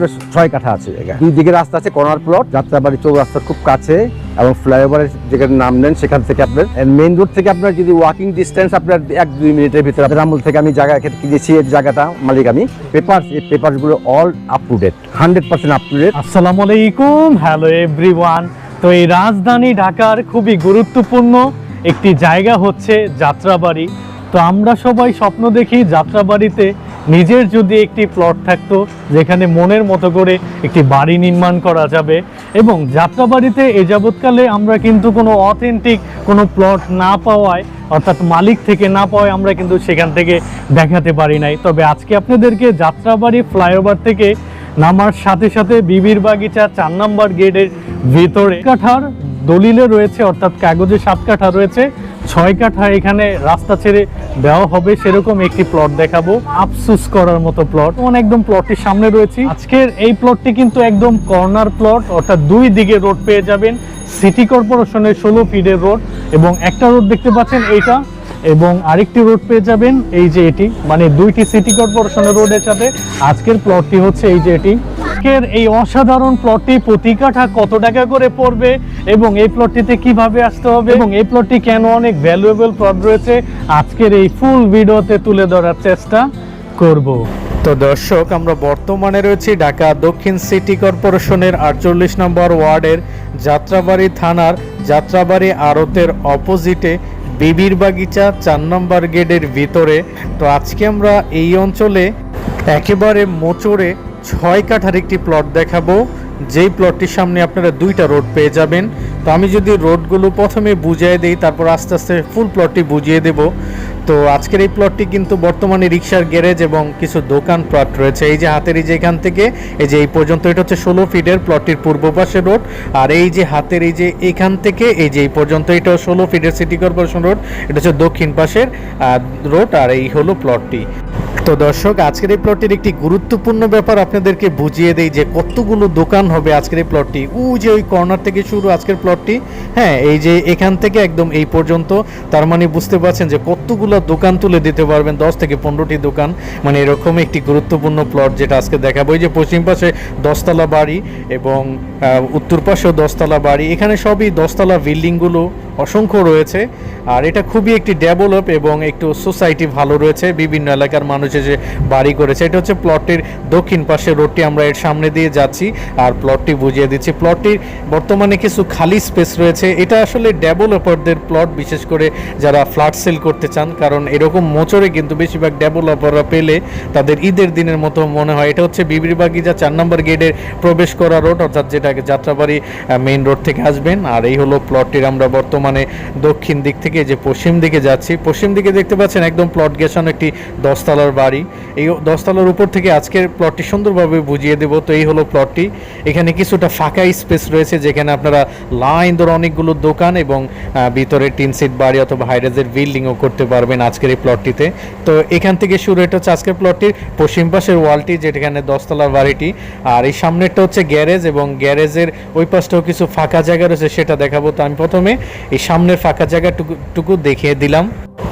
আপনার ছয় কাঠা আছে জায়গা দুই দিকে রাস্তা আছে কর্নার প্লট যাত্রাবাড়ি চৌরাস্তার খুব কাছে এবং ফ্লাইওভারের যেখানে নাম নেন সেখান থেকে আপনার মেইন রোড থেকে আপনার যদি ওয়াকিং ডিস্টেন্স আপনার এক দুই মিনিটের ভিতরে আপনার আমল থেকে আমি জায়গা কিনেছি এই জায়গাটা মালিক আমি। পেপার এই পেপারসগুলো all up to date hundred percent up to date আসসালামু আলাইকুম। হ্যালো এভরিওয়ান তো এই রাজধানী ঢাকার খুবই গুরুত্বপূর্ণ একটি জায়গা হচ্ছে যাত্রাবাড়ি। তো আমরা সবাই স্বপ্ন দেখি যাত্রাবাড়িতে নিজের যদি একটি প্লট থাকতো, যেখানে মনের মতো করে একটি বাড়ি নির্মাণ করা যাবে এবং যাত্রাবাড়িতে এ যাবৎকালে আমরা কিন্তু কোনো অথেন্টিক কোনো প্লট না পাওয়ায়, অর্থাৎ মালিক থেকে না পাওয়ায় আমরা কিন্তু সেখান থেকে দেখাতে পারি নাই। তবে আজকে আপনাদেরকে যাত্রাবাড়ি ফ্লাইওভার থেকে নামার সাথে সাথে বিবির বাগিচা চার নম্বর গেটের ভেতরে কাঠার দলিলে রয়েছে, অর্থাৎ কাগজে সাত কাঠা রয়েছে। ছয় কাঠা এখানে রাস্তা ছেড়ে দেওয়া হবে, সেরকম একটি প্লট দেখাবো। আফসুস করার মতো প্লট যেমন একদম প্লটটির সামনে রয়েছে। আজকের এই প্লটটি কিন্তু একদম কর্নার প্লট অর্থাৎ দুই দিকে রোড পেয়ে যাবেন। সিটি কর্পোরেশনের ষোলো ফিডের রোড এবং একটা রোড দেখতে পাচ্ছেন এইটা এবং আরেকটি রোড পেয়ে যাবেন, এই যে এটি। মানে দুইটি সিটি কর্পোরেশনের রোডের সাথে। আজকের প্লটটি হচ্ছে এই যে এটি। আজকের এই অসাধারণ প্লটটি প্রতি কাঠা কত টাকা করে পড়বে এবং এই প্লটটিতে কীভাবে আসতে হবে এবং এই প্লটটি কেন অনেক ভ্যালুয়েবল প্লট রয়েছে, আজকের এই ফুল ভিডিওতে তুলে ধরার চেষ্টা করব। তো দর্শক, আমরা বর্তমানে রয়েছি ঢাকা দক্ষিণ সিটি কর্পোরেশনের আটচল্লিশ নম্বর ওয়ার্ডের যাত্রাবাড়ি থানার যাত্রাবাড়ি আড়তের অপোজিটে বিবির বাগিচা, চার নম্বর গেটের ভিতরে। তো আজকে আমরা এই অঞ্চলে একেবারে মোচড়ে ছয় কাঠার একটি প্লট দেখাবো। যেই প্লটটির সামনে আপনারা দুইটা রোড পেয়ে যাবেন। তো আমি যদি রোডগুলো প্রথমে বুঝিয়ে দিই, তারপর আস্তে আস্তে ফুল প্লটটি বুঝিয়ে দেব। তো আজকের এই প্লটটি কিন্তু বর্তমানে রিক্সার গ্যারেজ এবং কিছু দোকান প্লট রয়েছে। এই যে হাতের এই যে এখান থেকে, এই যে এই পর্যন্ত, এটা হচ্ছে ষোলো ফিটের প্লটটির পূর্ব পাশে রোড আর এই যে হাতের এই যে এখান থেকে, এই যে এই পর্যন্ত এটা ষোলো ফিটের সিটি কর্পোরেশন রোড এটা হচ্ছে দক্ষিণ পাশের রোড আর এই হলো প্লটটি তো দর্শক, আজকের এই প্লটটির একটি গুরুত্বপূর্ণ ব্যাপার আপনাদেরকে বুঝিয়ে দেই যে কতগুলো দোকান হবে আজকের এই প্লটটি ও যে ওই কর্নার থেকে শুরু আজকের প্লটটি হ্যাঁ এই যে এখান থেকে একদম এই পর্যন্ত। তার মানে বুঝতে পারছেন যে কতগুলো দোকান তুলে দিতে পারবেন, দশ থেকে পনেরোটি দোকান। মানে এরকম একটি গুরুত্বপূর্ণ প্লট যেটা আজকে দেখাবো। এই যে পশ্চিম পাশে দশতলা বাড়ি এবং উত্তর পাশেও দশতলা বাড়ি। এখানে সবই দশতলা বিল্ডিংগুলো অসংখ্য রয়েছে। আর এটা খুবই একটি ডেভেলপ এবং একটু সোসাইটি ভালো রয়েছে। বিভিন্ন এলাকার মানুষ যে বাড়ি করেছে, এটা হচ্ছে প্লটটির দক্ষিণ পাশে রোডটি আমরা এর সামনে দিয়ে যাচ্ছি আর প্লটটি বুঝিয়ে দিচ্ছি। প্লটটির বর্তমানে কিছু খালি স্পেস রয়েছে। এটা আসলে ডেভেলপারদের প্লট, বিশেষ করে যারা ফ্ল্যাট সেল করতে চান, কারণ এরকম মোচরে কিন্তু বেশিরভাগ ডেভেলপাররা পেলে তাদের ঈদের দিনের মতো মনে হয়। এটা হচ্ছে বিবির বাগিচা চার নম্বর গেটের প্রবেশ করা রোড, অর্থাৎ যেটাকে যাত্রাবাড়ি মেইন রোড থেকে আসবেন। আর এই হলো প্লটটির আমরা বর্তমানে দক্ষিণ দিক থেকে যে পশ্চিম দিকে যাচ্ছি। পশ্চিম দিকে দেখতে পাচ্ছেন একদম প্লট গেছানো একটি দশতলার বাড়ি। এই দশতলার উপর থেকে আজকের প্লটটি সুন্দরভাবে বুঝিয়ে দেবো। তো এই হলো প্লটটি এখানে কিছুটা ফাঁকা স্পেস রয়েছে যেখানে আপনারা লাইন ধরে অনেকগুলো দোকান এবং ভিতরে টিন সিট বাড়ি অথবা হাইরেজের বিল্ডিংও করতে পারবেন আজকের এই প্লটটিতে তো এখান থেকে শুরু, এটা হচ্ছে আজকের প্লটটির পশ্চিম পাশের ওয়ালটি যেখানে দশতলার বাড়িটি। আর এই সামনেরটা হচ্ছে গ্যারেজ এবং গ্যারেজের ওই পাশটাও কিছু ফাঁকা জায়গা রয়েছে, সেটা দেখাবো। তো আমি প্রথমে এই সামনের ফাঁকা জায়গাটুকু, টুকু দেখিয়ে দিলাম।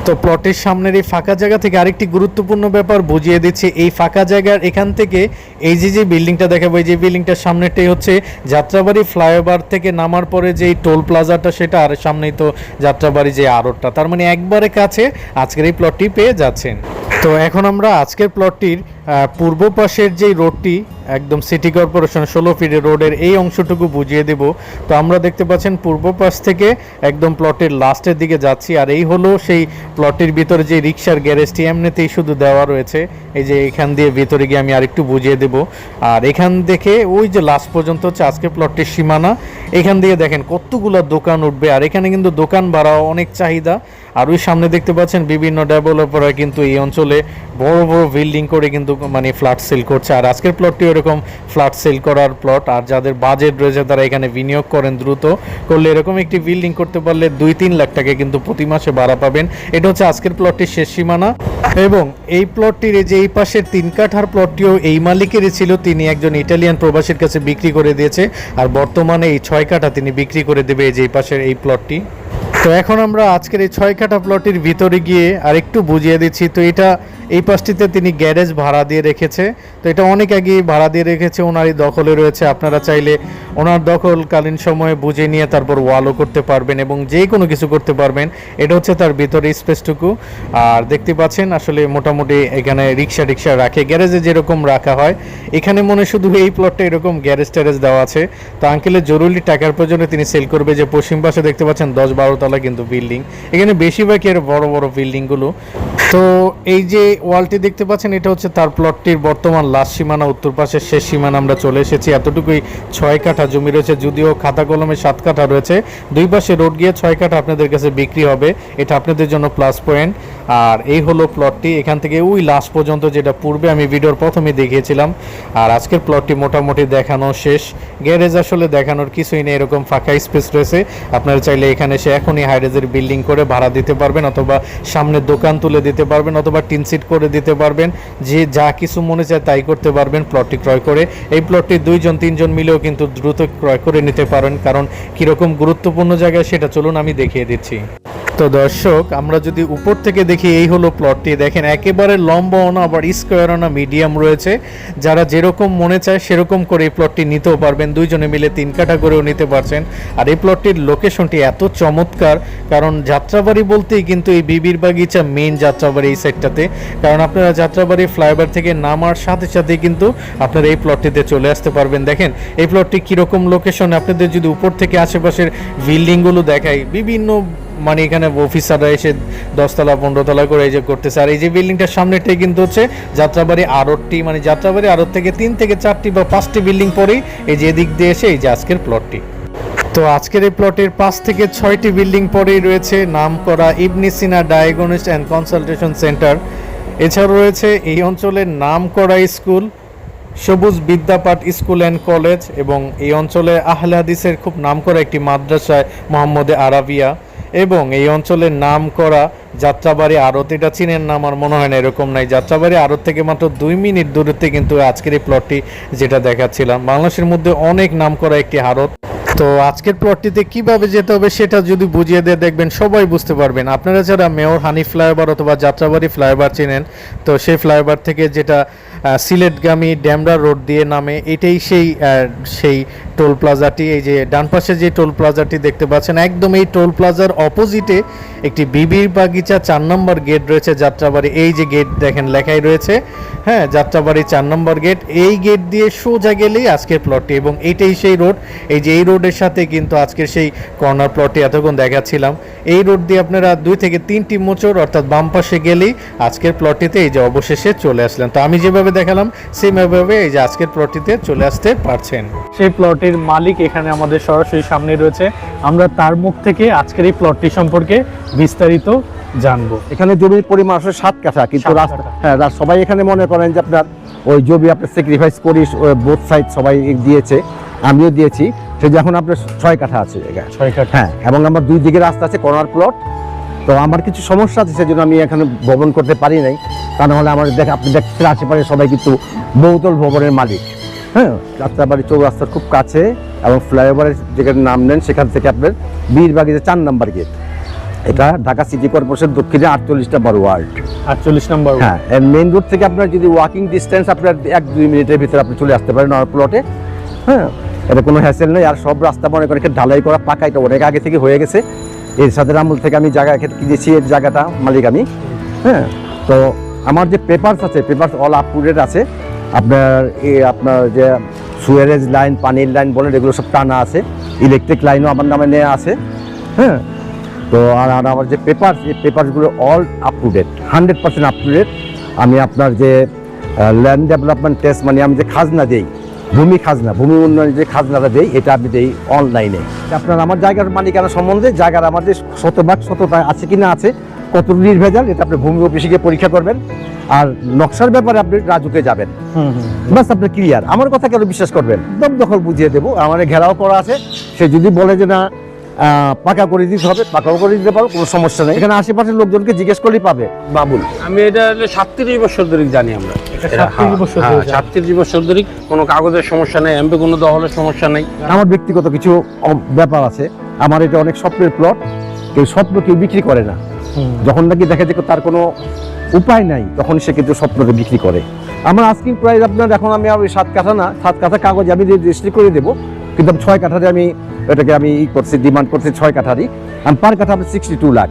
তো প্লটের সামনের এই ফাঁকা জায়গা থেকে আরেকটি গুরুত্বপূর্ণ ব্যাপার বুঝিয়ে দিচ্ছে। এই ফাঁকা জায়গার এখান থেকে এই যে যে বিল্ডিংটা দেখাবো, এই যে বিল্ডিংটার সামনেটাই হচ্ছে যাত্রাবাড়ি ফ্লাইওভার থেকে নামার পরে যে টোল প্লাজাটা সেটা আর সামনেই তো যাত্রাবাড়ি যে আড়তটা তার মানে একবারে কাছে আজকের এই প্লটটি পেয়ে যাচ্ছেন। তো এখন আমরা আজকের প্লটটির পূর্ব পাশের যে রোডটি, একদম সিটি কর্পোরেশন ষোলো ফিটের রোডের এই অংশটুকু বুঝিয়ে দেব। তো আমরা দেখতে পাচ্ছেন পূর্ব পাশ থেকে একদম প্লটের লাস্টের দিকে যাচ্ছি, আর এই হলো সেই প্লটের ভিতরে যে রিক্সার গ্যারেজটি, এমনিতেই শুধু দেওয়া রয়েছে। এই যে এখান দিয়ে ভিতরে গিয়ে আমি আরেকটু বুঝিয়ে দেব। আর এখান দেখে ওই যে লাস্ট পর্যন্ত হচ্ছে আজকে প্লটটির সীমানা। এখান দিয়ে দেখেন কতগুলো দোকান উঠবে, আর এখানে কিন্তু দোকান ভাড়া অনেক চাহিদা। আর ওই সামনে দেখতে পাচ্ছেন বিভিন্ন ডেভেলপাররা কিন্তু এই অঞ্চলে বড় বড় বিল্ডিং করে কিন্তু মানে ফ্ল্যাট সেল করছে। আর আজকের প্লটটি এরকম ফ্ল্যাট সেল করার প্লট আর যাদের বাজেট রয়েছে তারা এখানে বিনিয়োগ করেন দ্রুত। করলে এরকম একটি বিল্ডিং করতে পারলে দুই তিন লাখ টাকা কিন্তু প্রতি মাসে ভাড়া পাবেন। এটা হচ্ছে আজকের প্লটটির শেষ সীমানা। এবং এই প্লটটির যে এই পাশের তিন কাঠার প্লটটিও এই মালিকেরই ছিল। তিনি একজন ইটালিয়ান প্রবাসীর কাছে বিক্রি করে দিয়েছে। আর বর্তমানে এই ছয় কাঠা তিনি বিক্রি করে দেবে এই যে এই পাশের এই প্লটটি তো এখন আমরা আজকের এই ছয় কাঠা প্লটের ভিতরে গিয়ে আর একটু বুঝিয়ে দিচ্ছি। তো এটা এই পাশটিতে তিনি গ্যারেজ ভাড়া দিয়ে রেখেছে। তো এটা অনেক আগে ভাড়া দিয়ে রেখেছে, ওনারই দখলে রয়েছে। আপনারা চাইলে ওনার দখলকালীন সময়ে বুঝে নিয়ে তারপর ওয়ালও করতে পারবেন এবং যে কোনো কিছু করতে পারবেন। এটা হচ্ছে তার ভিতরে স্পেসটুকু। আর দেখতে পাচ্ছেন, আসলে মোটামুটি এখানে রিক্সা টিক্সা রাখে। গ্যারেজে যেরকম রাখা হয়, এখানে মনে শুধু এই প্লটটা এরকম গ্যারেজ ট্যারেজ দেওয়া আছে। তো আঙ্কেলের জরুরি টাকার প্রয়োজনে তিনি সেল করবে। যে পশ্চিম পাশে দেখতে পাচ্ছেন, দশ বারো তলা কিন্তু বিল্ডিং এখানে বেশিরভাগই এর বড় বড় বিল্ডিংগুলো তো এই যে ওয়ালটি দেখতে পাচ্ছেন, এটা হচ্ছে তার প্লটটির বর্তমান লাস্ট সীমানা, উত্তর পাশের শেষ সীমানা। আমরা চলে এসেছি। এতটুকুই ছয় কাঠা জমি রয়েছে, যদিও খাতা কলমে সাত কাঠা রয়েছে। দুই পাশে রোড গিয়ে ছয় কাঠা আপনাদের কাছে বিক্রি হবে। এটা আপনাদের জন্য প্লাস পয়েন্ট আর এই হলো প্লটটি এখান থেকে ওই লাস্ট পর্যন্ত যেটা পূর্বে আমি ভিডিওর প্রথমে দেখিয়েছিলাম। আর আজকের প্লটটি মোটামুটি দেখানো শেষ। গ্যারেজ আসলে দেখানোর কিছুই নেই, এরকম ফাঁকা স্পেস রয়েছে। আপনারা চাইলে এখানে এসে এখনই হাইরেজের বিল্ডিং করে ভাড়া দিতে পারবেন অথবা সামনে দোকান তুলে দিতে পারবেন অথবা টিন সিট করে দিতে পারবেন। যে যা কিছু মনে চায় তাই করতে পারবেন প্লটটি ক্রয় করে। এই প্লটটি দুইজন, তিনজন মিলেও কিন্তু দ্রুত ক্রয় করে নিতে পারেন। কারণ কীরকম গুরুত্বপূর্ণ জায়গায় সেটা চলুন আমি দেখিয়ে দিচ্ছি। তো দর্শক, আমরা যদি উপর থেকে দেখি, এই হলো প্লটটি দেখেন, একেবারে লম্বাও না, আবার স্কোয়ারও না মিডিয়াম রয়েছে। যারা যেরকম মনে চায়, সেরকম করে এই প্লটটি নিতেও পারবেন। দুইজনে মিলে তিন কাঠা করেও নিতে পারছেন। আর এই প্লটটির লোকেশনটি এত চমৎকার, কারণ যাত্রাবাড়ি বলতেই কিন্তু এই বিবির বাগিচা মেন যাত্রাবাড়ি এই সাইডটাতে কারণ আপনারা যাত্রাবাড়ি ফ্লাইওভার থেকে নামার সাথে সাথে কিন্তু আপনারা এই প্লটটিতে চলে আসতে পারবেন। দেখেন, এই প্লটটি কীরকম লোকেশন আপনাদের যদি উপর থেকে আশেপাশের বিল্ডিংগুলো দেখাই, বিভিন্ন মানে এখানে অফিসাররা এসে দশতলা পনেরো তলা করে এই যে করতেছে। আর এই যে বিল্ডিংটার সামনেটাই কিন্তু হচ্ছে যাত্রাবাড়ি আড়তটি মানে যাত্রাবাড়ি আড়ত থেকে তিন থেকে চারটি বা পাঁচটি বিল্ডিং পরেই এই যে এদিক দিয়ে এসে এই যে আজকের প্লটটি তো আজকের এই প্লটের পাঁচ থেকে ছয়টি বিল্ডিং পরেই রয়েছে নাম করা Ibn Sina diagnostic and consultation centre এছাড়াও রয়েছে এই অঞ্চলের নাম করা স্কুল, সবুজ বিদ্যাপাঠ স্কুল অ্যান্ড কলেজ এবং এই অঞ্চলে আহলে হাদিসের খুব নামকরা একটি মাদ্রাসায় মোহাম্মদে আরাবিয়া। এবং এই অঞ্চলের নাম করা যাত্রাবাড়ি আড়ত এটা চিনেন না, আমার মনে হয় না, এরকম নাই। যাত্রাবাড়ি আড়ত থেকে মাত্র দুই মিনিট দূরত্বে কিন্তু আজকের এই প্লটটি যেটা দেখাচ্ছিলাম। বাংলাদেশের মধ্যে অনেক নাম করা একটি আড়ত তো আজকের প্লটটিতে কীভাবে যেতে হবে সেটা যদি বুঝিয়ে দিয়ে দেখবেন, সবাই বুঝতে পারবেন। আপনারা যারা মেয়র হানি ফ্লাইওভার অথবা যাত্রাবাড়ি ফ্লাইওভার চেনেন, তো সেই ফ্লাইওভার থেকে যেটা সিলেটগামী ড্যামরা রোড দিয়ে নামে, এটাই সেই সেই টোল প্লাজাটি, এই যে ডান পাশে যে টোল প্লাজাটি দেখতে পাচ্ছেন, একদম এই টোল প্লাজার অপোজিটে একটি বিবির বাগিচা, চার নম্বর গেট রয়েছে যাত্রাবাড়ি। এই যে গেট দেখেন লেখাই রয়েছে হ্যাঁ যাত্রাবাড়ি চার নম্বর গেট। এই গেট দিয়ে সোজা গেলেই আজকের প্লটটি এবং এইটাই সেই রোড এই যে এই রোডের সাথে কিন্তু আজকের সেই কর্নার প্লটটি এতক্ষণ দেখাচ্ছিলাম। এই রোড দিয়ে আপনারা দুই থেকে তিনটি মোচড়, অর্থাৎ বাম পাশে গেলেই আজকের প্লটটিতে এই যে অবশেষে চলে আসলেন। তো আমি যেভাবে দেখালাম সেমভাবে এই যে আজকের প্লটটিতে চলে আসতে পারছেন। সেই প্লটের মালিক এখানে আমাদের সরাসরি সামনে রয়েছে। আমরা তার মুখ থেকে আজকের এই প্লটটি সম্পর্কে বিস্তারিত জানব। এখানে জমির পরিমাণ আসলে সাত কাঠা কিন্তু রাস্তা হ্যাঁ সবাই এখানে মনে করেন যে আপনার ওই জমি আপনার স্যাক্রিফাইস করি বোথ সাইড সবাই দিয়েছে আমিও দিয়েছি। সে যখন আপনার ছয় কাঠা আছে ছয় কাঠা। হ্যাঁ এবং আমার দুই দিকে রাস্তা আছে কর্নার প্লট তো আমার কিছু সমস্যা আছে সেজন্য আমি এখানে ভবন করতে পারি নাই। তা নাহলে আমার দেখ আপনি দেখছেন আশেপাশে সবাই কিন্তু বহুতল ভবনের মালিক। হ্যাঁ যাত্রাবাড়ি চৌরাস্তার খুব কাছে এবং ফ্লাইওভারের যেখানে নাম নেন সেখান থেকে আপনার বীরবাগিতে চার নাম্বার গেট। এটা ঢাকা সিটি কর্পোরেশন দক্ষিণে আটচল্লিশ নাম্বার ওয়ার্ড। আটচল্লিশ নম্বর হ্যাঁ মেইন রোড থেকে আপনার যদি ওয়াকিং ডিস্টেন্স আপনার এক দুই মিনিটের ভিতরে আপনি চলে আসতে পারেন আমার প্লটে হ্যাঁ এটা কোনো হ্যাসেল নেই আর সব রাস্তা মনে করেন ঢালাই করা পাকা এটা অনেক আগে থেকে হয়ে গেছে। এর সাথে আমল থেকে আমি জায়গা কিনেছি এর জায়গাটা মালিক আমি। হ্যাঁ তো আমার যে পেপারস আছে papers all up to date আছে। আপনার এ, আপনার যে সুয়ারেজ লাইন, পানির লাইন বলেন, এগুলো সব টানা আছে। ইলেকট্রিক লাইনও আমার নামে নেওয়া আছে। হ্যাঁ? তো আর আমার যে পেপার এই পেপারসগুলো all up to date hundred percent up to date আমি আপনার যে ল্যান্ড ডেভেলপমেন্ট টেস্ট মানে আমি যে খাজনা দিই, ভূমি খাজনা, ভূমি উন্নয়নের যে খাজনাটা দেই, এটা আমি দেই অনলাইনে আপনার আমার জায়গার মালিকানা সম্বন্ধে, জায়গার আমাদের শতভাগ শততা আছে কি না আছে কত নির্ভেজাল এটা আপনি ভূমি অফিসে গিয়ে পরীক্ষা করবেন। আর নকশার ব্যাপারে আপনি রাজুকে যাবেন। হুম হুম। বাস আপনি ক্লিয়ার আমার কথা কেন বিশ্বাস করবেন? একদম দখল বুঝিয়ে দেবো। আমার ঘেরাও করা আছে। সে যদি বলে যে না আহ, পাকা করে দিতে হবে পাকাও করে দিতে পারো কোনো সমস্যা নেই। এখানে আশেপাশের লোকজনকে জিজ্ঞেস করলেই পাবে। বাবুল। আমি এটা সাতত্রিশ বছর ধরে জানি আমরা। এটা এটা 37 বছর ধরে সাতত্রিশ বছর ধরে কোনো কাগজের সমস্যা নেই এমপি কোনো দহলের সমস্যা নেই। আমার ব্যক্তিগত কিছু ব্যাপার আছে। আমার এটা অনেক স্বপ্নের প্লট কেউ স্বপ্ন কেউ বিক্রি করে না। যখন নাকি দেখা যায় তার কোনো উপায় নাই তখন সে কিন্তু স্বপ্নকে বিক্রি করে। আমার আস্কিং প্রাইস আপনার এখন আমি আর ওই সাত কাঠা না সাত কাঠা কাগজ আমি রেজিস্ট্রি করে দেবো কিন্তু আমি ছয় কাঠারে আমি এটাকে আমি ই করছি ডিমান্ড করছি ছয় কাঠারই আমি পার কাঠা আমি sixty two lakh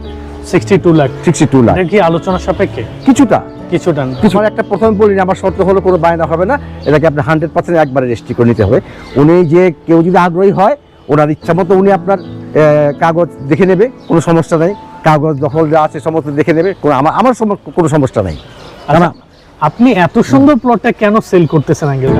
sixty two lakh sixty two lakh কি আলোচনা সাপেক্ষে? কিছুটা। কিছুটা কিছু একটা প্রথম বলি আমার শর্ত হলো কোনো বায়না হবে না এটাকে আপনি হান্ড্রেড পার্সেন্ট একবারে রেজিস্ট্রি করে নিতে হবে। উনি যে কেউ যদি আগ্রহী হয় ওনার ইচ্ছা মতো উনি আপনার কাগজ দেখে নেবে কোনো সমস্যা নেই। কাগজ দখল যা আছে সমস্ত দেখে নেবে কোনো আমার আমার কোনো সমস্যা নেই। আচ্ছা, আপনি এত সুন্দর প্লটটা কেন সেল করতেছেন আঙ্কেল?